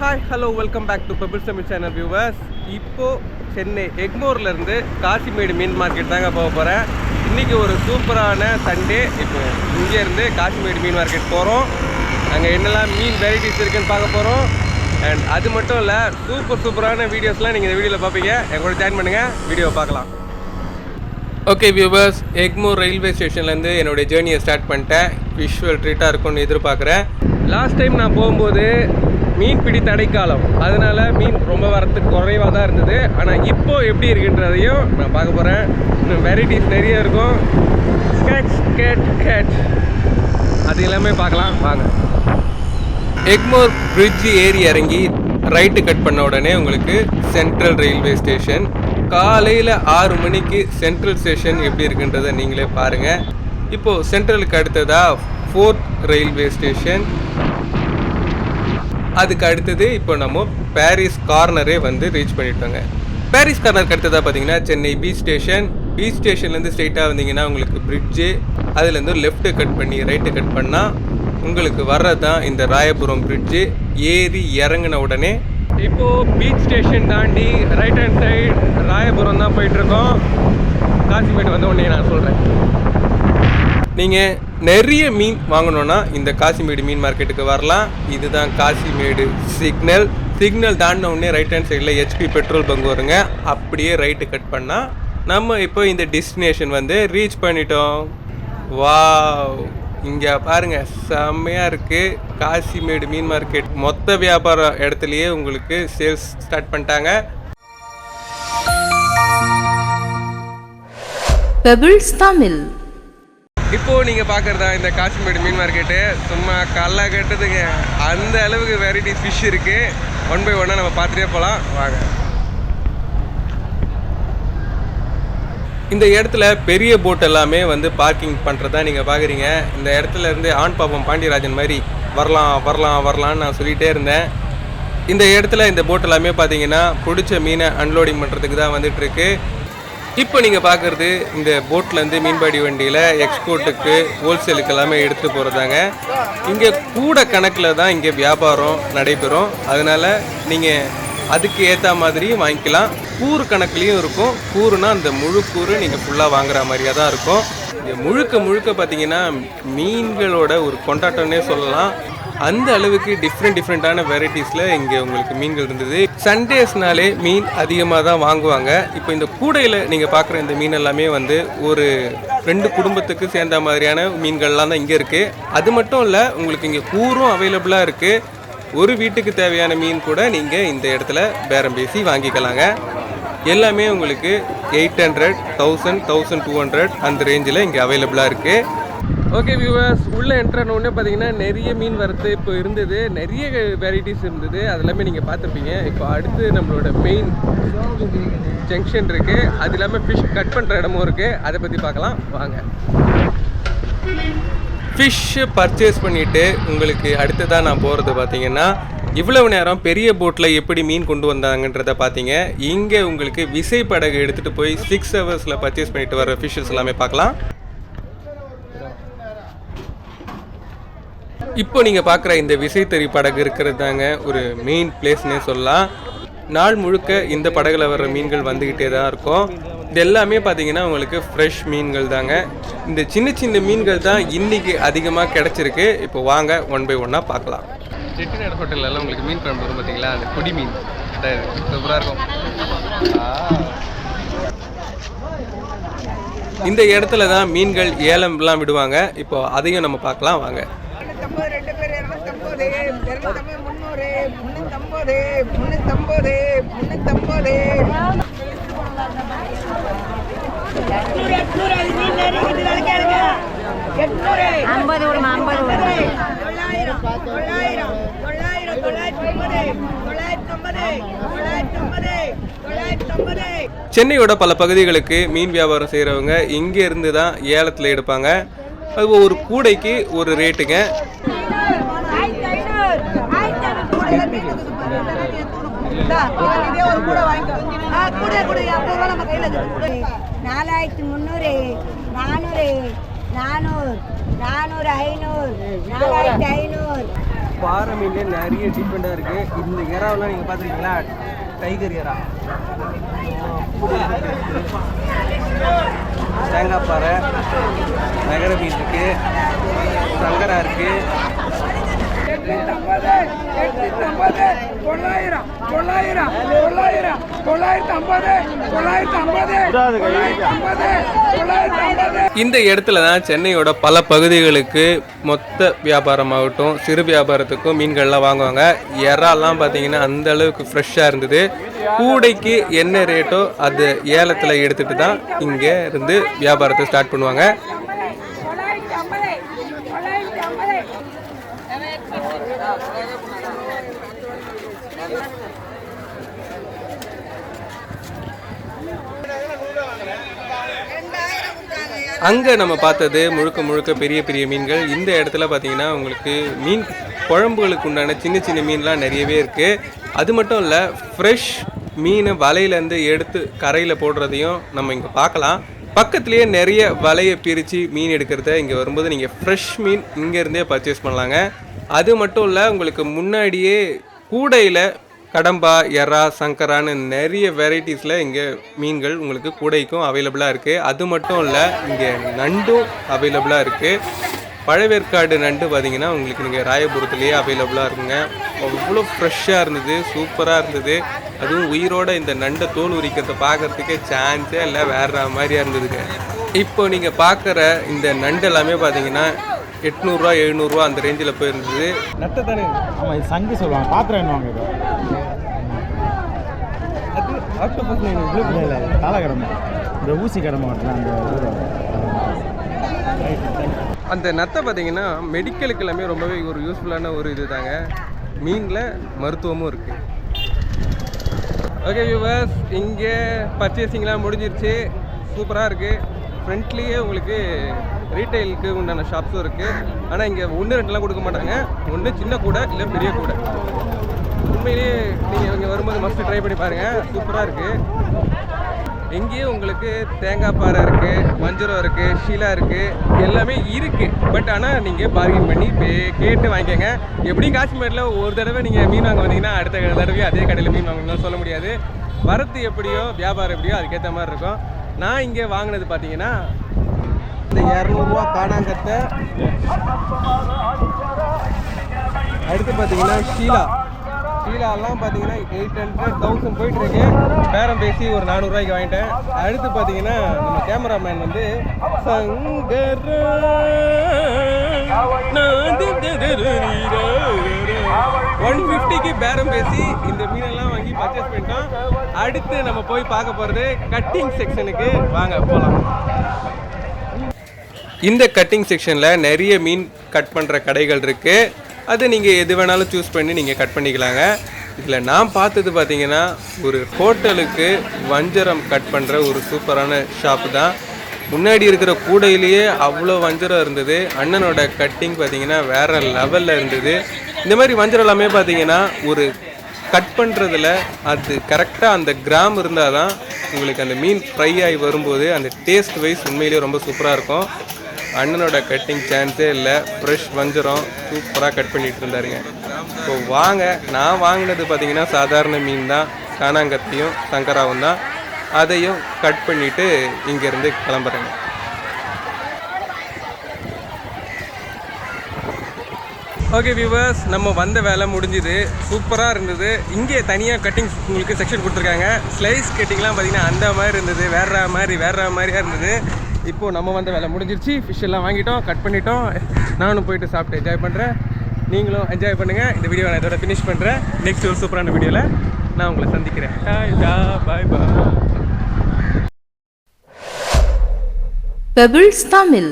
Hi hello welcome back to pebble Tamil channel viewers இப்போ சென்னை எக்மோர்லேருந்து காசிமேடு மீன் மார்க்கெட் தாங்க போக போகிறேன் இன்றைக்கி ஒரு சூப்பரான சண்டே இப்போ இங்கேருந்து காசிமேடு மீன் மார்க்கெட் போகிறோம் அங்கே என்னெல்லாம் மீன் வெரைட்டிஸ் இருக்குன்னு பார்க்க போகிறோம் அண்ட் அது மட்டும் இல்லை சூப்பர் சூப்பரான வீடியோஸ்லாம் நீங்கள் இந்த வீடியோவில் பார்ப்பீங்க. என் கூட ஜாயின் பண்ணுங்கள் வீடியோ பார்க்கலாம். ஓகே வியூவர்ஸ் எக்மோர் ரயில்வே ஸ்டேஷன்லேருந்து என்னுடைய ஜேர்னியை ஸ்டார்ட் பண்ணிட்டேன். விஷுவல் ட்ரீட்டாக இருக்கும்னு எதிர்பார்க்குறேன். லாஸ்ட் டைம் நான் போகும்போது மீன்பிடி தடைக்காலம் அதனால மீன் ரொம்ப வரத்துக்கு குறைவாக தான் இருந்தது. ஆனால் இப்போ எப்படி இருக்குன்றதையும் நான் பார்க்க போகிறேன் இன்னும் வெரைட்டிஸ் நிறைய இருக்கும். கேட்ச் கேட் கேட் அது எல்லாமே பார்க்கலாம். வாங்க. எக்மோர் பிரிட்ஜ் ஏறி இறங்கி ரைட்டு கட் பண்ண உடனே உங்களுக்கு சென்ட்ரல் ரயில்வே ஸ்டேஷன் காலையில் ஆறு மணிக்கு சென்ட்ரல் ஸ்டேஷன் எப்படி இருக்குன்றதை நீங்களே பாருங்கள் இப்போது சென்ட்ரலுக்கு அடுத்ததா ஃபோர்த் ரயில்வே ஸ்டேஷன் அதுக்கு அடுத்தது இப்போ நம்ம பாரிஸ் கார்னரே வந்து ரீச் பண்ணிட்டோங்க. பாரிஸ் கார்னருக்கு அடுத்ததாக பார்த்தீங்கன்னா சென்னை பீச் ஸ்டேஷன் பீச் ஸ்டேஷன்லேருந்து ஸ்ட்ரெயிட்டாக வந்தீங்கன்னா உங்களுக்கு பிரிட்ஜு அதுலேருந்து லெஃப்ட்டு கட் பண்ணி ரைட்டு கட் பண்ணால் உங்களுக்கு வர்றது தான் இந்த ராயபுரம் பிரிட்ஜு ஏறி இறங்கின உடனே இப்போது பீச் ஸ்டேஷன் தாண்டி ரைட் ஹேண்ட் சைடு ராயபுரம் தான் போயிட்டுருக்கோம் காசிப்பேட்டு வந்த உடனே நான் சொல்கிறேன் நீங்கள் நிறைய மீன் வாங்கணுன்னா இந்த காசிமேடு மீன் மார்க்கெட்டுக்கு வரலாம். இதுதான் காசிமேடு சிக்னல். சிக்னல் தாண்டின உடனே ரைட் ஹேண்ட் சைடில் ஹெச்பி பெட்ரோல் பங்க் வருங்க. அப்படியே ரைட்டு கட் பண்ணால் நம்ம இப்போ இந்த டெஸ்டினேஷன் வந்து ரீச் பண்ணிட்டோம். வாவ் இங்கே பாருங்கள் செம்மையாக இருக்குது காசிமேடு மீன் மார்க்கெட். மொத்த வியாபார இடத்துலையே உங்களுக்கு சேல்ஸ் ஸ்டார்ட் பண்ணிட்டாங்க. பெபிள்ஸ் தமிழ் இப்போது நீங்கள் பார்க்குறதா இந்த காசிமேடு மீன் மார்க்கெட்டு சும்மா கல்ல கட்டுதுங்க. அந்த அளவுக்கு வெரைட்டி ஃபிஷ் இருக்குது ஒன் பை ஒன்னாக நம்ம பார்த்துட்டே போகலாம் வாங்க. இந்த இடத்துல பெரிய போட் எல்லாமே வந்து பார்க்கிங் பண்ணுறதா நீங்கள் பார்க்குறீங்க இந்த இடத்துல இருந்து ஆண் பாப்பம் பாண்டியராஜன் மாதிரி வரலாம் வரலாம் வரலாம்னு நான் சொல்லிகிட்டே இருந்தேன். இந்த இடத்துல இந்த போட் எல்லாமே பார்த்தீங்கன்னா பிடிச்ச மீனை அன்லோடிங் பண்ணுறதுக்கு தான் வந்துட்டுருக்கு இப்போ நீங்கள் பார்க்குறது இந்த போட்லேருந்து மீன்பாடி வண்டியில் எக்ஸ்போர்ட்டுக்கு ஹோல்சேலுக்கு எல்லாமே எடுத்து போகிறதாங்க இங்கே கூட கணக்கில் தான் இங்கே வியாபாரம் நடைபெறும். அதனால் நீங்கள் அதுக்கு ஏற்ற மாதிரி வாங்கிக்கலாம். கூறு கணக்குலேயும் இருக்கும். கூறுனா அந்த முழு கூறு நீங்கள் ஃபுல்லாக வாங்குற மாதிரியாக தான் இருக்கும். முழுக்க முழுக்க பார்த்தீங்கன்னா மீன்களோட ஒரு கொண்டாட்டம்னே சொல்லலாம். அந்த அளவுக்கு டிஃப்ரெண்ட் டிஃப்ரெண்ட்டான வெரைட்டிஸில் இங்கே உங்களுக்கு மீன்கள் இருந்தது. சண்டேஸ்னாலே மீன் அதிகமாக தான் வாங்குவாங்க. இப்போ இந்த கூடையில் நீங்கள் பார்க்குற இந்த மீன் எல்லாமே வந்து ஒரு ரெண்டு குடும்பத்துக்கு சேர்ந்த மாதிரியான மீன்கள்லாம் தான் இங்கே இருக்குது அது மட்டும் இல்லை உங்களுக்கு இங்கே கூறும் அவைலபிளாக இருக்குது ஒரு வீட்டுக்கு தேவையான மீன் கூட நீங்கள் இந்த இடத்துல பேரம் பேசி வாங்கிக்கலாங்க. எல்லாமே உங்களுக்கு eight hundred thousand thousand two hundred அந்த ரேஞ்சில் இங்கே அவைலபிளாக இருக்குது ஓகே வியூவர்ஸ் உள்ளே என்ட்ரான உடனே பார்த்தீங்கன்னா நிறைய மீன் வரத்து இப்போ இருந்தது. நிறைய வெரைட்டிஸ் இருந்தது. அது எல்லாமே நீங்கள் பார்த்துருப்பீங்க. இப்போ அடுத்து நம்மளோட மெயின் ஜங்ஷன் இருக்குது அது இல்லாமல் ஃபிஷ் கட் பண்ணுற இடமும் இருக்குது அதை பற்றி பார்க்கலாம். வாங்க. ஃபிஷ்ஷு பர்ச்சேஸ் பண்ணிவிட்டு உங்களுக்கு அடுத்ததாக நான் போகிறது பார்த்தீங்கன்னா இவ்வளவு நேரம் பெரிய போட்டில் எப்படி மீன் கொண்டு வந்தாங்கன்றத பார்த்தீங்க. இங்கே உங்களுக்கு விசை படகு எடுத்துகிட்டு போய் சிக்ஸ் ஹவர்ஸில் பர்ச்சேஸ் பண்ணிட்டு வர ஃபிஷ்ஷஸ் எல்லாமே பார்க்கலாம். இப்போ நீங்கள் பார்க்குற இந்த விசைத்தறி படகு இருக்கிறது தாங்க ஒரு மெயின் பிளேஸ்னே சொல்லலாம். நாள் முழுக்க இந்த படகுல வர்ற மீன்கள் வந்துக்கிட்டே தான் இருக்கும். இது எல்லாமே பார்த்தீங்கன்னா உங்களுக்கு ஃப்ரெஷ் மீன்கள் தாங்க. இந்த சின்ன சின்ன மீன்கள் தான் இன்றைக்கி அதிகமாக கிடச்சிருக்கு. இப்போ வாங்க ஒன் பை ஒன்னாக பார்க்கலாம். செட்டிநாடு ஹோட்டல்லாம் உங்களுக்கு மீன் குழம்பு வரும் பார்த்தீங்களா? அந்த குடி மீன். சூப்பராக இருக்கும். இந்த இடத்துல தான் மீன்கள் ஏலம்லாம் விடுவாங்க. இப்போ அதையும் நம்ம பார்க்கலாம். வாங்க. முன்னூத்தம்பது ரெண்டு சென்னையோட பல பகுதிகளுக்கு மீன் வியாபாரம் செய்கிறவங்க இங்கே இருந்து தான் ஏலத்தில் எடுப்பாங்க. அது ஒரு கூடைக்கு ஒரு ரேட்டுங்க. நாலாயிரத்தி முந்நூறு நானூறு நானூறு நானூறு ஐநூறு நாலாயிரத்தி ஐநூறு. பாறை மீன்லேயே நிறைய டிஃப்ரெண்ட்டாக இருக்குது இந்த இறாவெல்லாம் நீங்கள் பார்த்துருக்கீங்களா? டைகர் இறா. தேங்காய் பாறை நகர மீன் இருக்குது சங்கரா இருக்குது தொள்ளாயிரம் தொள்ளாயிரம் தொள்ளாயிரம் தொள்ளாயிரத்தி ஐம்பது தொள்ளாயிரத்தி ஐம்பது தொள்ளாயிரத்தி ஐம்பது தொள்ளாயிரத்தி ஐம்பது இந்த இடத்துல தான் சென்னையோட பல பகுதிகளுக்கு மொத்த வியாபாரமாகட்டும் சிறு வியாபாரத்துக்கும் மீன்கள்லாம் வாங்குவாங்க. இறாலாம் பார்த்தீங்கன்னா அந்த அளவுக்கு ஃப்ரெஷ்ஷாக இருந்தது. கூடைக்கு என்ன ரேட்டோ அது ஏலத்தில் எடுத்துகிட்டு தான் இங்கே இருந்து வியாபாரத்தை ஸ்டார்ட் பண்ணுவாங்க தொள்ளாயிரத்தி ஐம்பது தொள்ளாயிரத்தி ஐம்பது அங்கே நம்ம பார்த்தது முழுக்க முழுக்க பெரிய பெரிய மீன்கள். இந்த இடத்துல பார்த்தீங்கன்னா உங்களுக்கு மீன் குழம்புகளுக்கு உண்டான சின்ன சின்ன மீன்லாம் நிறையவே இருக்குது அது மட்டும் இல்லை ஃப்ரெஷ் மீனை வலையிலேருந்து எடுத்து கரையில் போடுறதையும் நம்ம இங்கே பார்க்கலாம். பக்கத்துலேயே நிறைய வலையை பிரித்து மீன் எடுக்கிறத இங்கே வரும்போது நீங்கள் ஃப்ரெஷ் மீன் இங்கேருந்தே பர்ச்சேஸ் பண்ணலாங்க. அது மட்டும் இல்லை உங்களுக்கு முன்னாடியே கூடையில் கடம்பா எறா சங்கரான்னு நிறைய வெரைட்டிஸில் இங்கே மீன்கள் உங்களுக்கு கூடைக்கும் அவைலபிளாக இருக்குது அது மட்டும் இல்லை இங்கே நண்டும் அவைலபிளாக இருக்குது பழவேற்காடு நண்டு பார்த்தீங்கன்னா உங்களுக்கு நீங்கள் ராயபுரத்துலேயே அவைலபிளாக இருக்குங்க. அவ்வளோ ஃப்ரெஷ்ஷாக இருந்தது சூப்பராக இருந்தது. அதுவும் உயிரோட இந்த நண்டை தோல் உரிக்கிறத பார்க்கறதுக்கே சான்ஸே இல்லை வேற மாதிரியாக இருந்ததுங்க. இப்போ நீங்கள் பார்க்குற இந்த நண்டு எல்லாமே பார்த்தீங்கன்னா எட்நூறுரூவா எழுநூறுவா அந்த ரேஞ்சில் போயிருந்தது. நட்டை தானே ஆமாம் சங்கு சொல்லுவாங்க. பாத்திரம் என்னவாங்க இது அது ஆக்டோபஸ் இல்லை இல்லை தலை கடமை இந்த ஊசி கடமை வருதுல அந்த. அந்த நத்தை பார்த்தீங்கன்னா மெடிக்கலுக்கு எல்லாமே ரொம்பவே ஒரு யூஸ்ஃபுல்லான ஒரு இது தாங்க மீனில் மருத்துவமும் இருக்குது ஓகே வியூவர்ஸ் இங்கே பர்ச்சேசிங்லாம் முடிஞ்சிருச்சு. சூப்பராக இருக்குது ஃப்ரண்ட்லேயே உங்களுக்கு ரீட்டைலுக்கு உண்டான ஷாப்ஸும் இருக்குது ஆனால் இங்கே ஒன்று ரெண்டுலாம் கொடுக்க மாட்டாங்க. ஒன்று சின்ன கூடை இல்லை பெரிய கூடை. உண்மையிலேயே நீங்கள் இங்கே வரும்போது மஸ்ட் ட்ரை பண்ணி பாருங்கள் சூப்பராக இருக்குது எங்கேயும் உங்களுக்கு தேங்காய் பாறை இருக்குது வஞ்சரம் இருக்குது ஷீலா இருக்குது எல்லாமே இருக்குது பட் ஆனால் நீங்கள் பார்கின் பண்ணி பே கேட்டு வாங்கிக்கோங்க. எப்படியும் காஷ்மீரில் ஒரு தடவை நீங்கள் மீன் வாங்க வந்தீங்கன்னா அடுத்த தடவை அதே கடையில் மீன் வாங்கணும்னு சொல்ல முடியாது. வரத்து எப்படியோ வியாபாரம் எப்படியோ அதுக்கேற்ற மாதிரி இருக்கும். நான் இங்கே வாங்கினது பார்த்தீங்கன்னா இந்த இரநூறுவா காணாங்கத்தை. அடுத்து பார்த்தீங்கன்னா ஷீலா. ஷீலாலாம் பார்த்தீங்கன்னா எயிட் ஹண்ட்ரட் தௌசண்ட் போயிட்டு இருக்கு பேரம் பேசி ஒரு நானூறுரூவாய்க்கு வாங்கிட்டேன். அடுத்து பார்த்தீங்கன்னா நம்ம கேமராமேன் வந்து சங்கர் ஒன் ஃபிஃப்டிக்கு பேரம் பேசி இந்த மீனெல்லாம் வாங்கி பர்ச்சேஸ் பண்ணிட்டோம் அடுத்து நம்ம போய் பார்க்க போகிறது கட்டிங் செக்ஷனுக்கு வாங்க போகலாம் இந்த கட்டிங் செக்ஷனில் நிறைய மீன் கட் பண்ணுற கடைகள் இருக்குது அது நீங்கள் எது வேணாலும் சூஸ் பண்ணி நீங்கள் கட் பண்ணிக்கலாங்க. இதில் நான் பார்த்தது பார்த்தீங்கன்னா ஒரு ஹோட்டலுக்கு வஞ்சரம் கட் பண்ணுற ஒரு சூப்பரான ஷாப்பு தான். முன்னாடி இருக்கிற கூடையிலேயே அவ்வளோ வஞ்சரம் இருந்தது. அண்ணனோட கட்டிங் பார்த்தீங்கன்னா வேறு லெவலில் இருந்தது. இந்த மாதிரி வஞ்சரம் எல்லாமே பார்த்தீங்கன்னா ஒரு கட் பண்ணுறதுல அது கரெக்டாக அந்த கிராம் இருந்தால் தான் உங்களுக்கு அந்த மீன் ஃப்ரை ஆகி வரும்போது அந்த டேஸ்ட் வைஸ் உண்மையிலேயே ரொம்ப சூப்பராக இருக்கும். அண்ணனோட கட்டிங் சான்ஸே இல்லை. ஃப்ரெஷ் வஞ்சரம். சூப்பராக கட் பண்ணிட்டு இருந்தாருங்க. ஸோ வாங்க நான் வாங்கினது பார்த்தீங்கன்னா சாதாரண மீன் தான். காணாங்கத்தையும் சங்கராவும் தான். அதையும் கட் பண்ணிவிட்டு இங்கேருந்து கிளம்புறேங்க. ஓகே வியூவர்ஸ் நம்ம வந்த வேலை முடிஞ்சுது. சூப்பராக இருந்தது. இங்கே தனியாக கட்டிங் உங்களுக்கு செக்ஷன் கொடுத்துருக்காங்க. ஸ்லைஸ் கட்டிங்லாம் பார்த்தீங்கன்னா அந்த மாதிரி இருந்தது வேற மாதிரி வேற மாதிரியாக இருந்தது. இப்போது நம்ம வந்த வேலை முடிஞ்சிருச்சு. ஃபிஷ் எல்லாம் வாங்கிட்டோம் கட் பண்ணிட்டோம். நானும் போயிட்டு சாப்பிட்டு என்ஜாய் பண்ணுறேன் நீங்களும் என்ஜாய் பண்ணுங்கள் இந்த வீடியோ நான் இதோட ஃபினிஷ் பண்ணுறேன் நெக்ஸ்ட் ஒரு சூப்பரான வீடியோவில் நான் உங்களை சந்திக்கிறேன். பாய் பாய் Pebbles Tamil.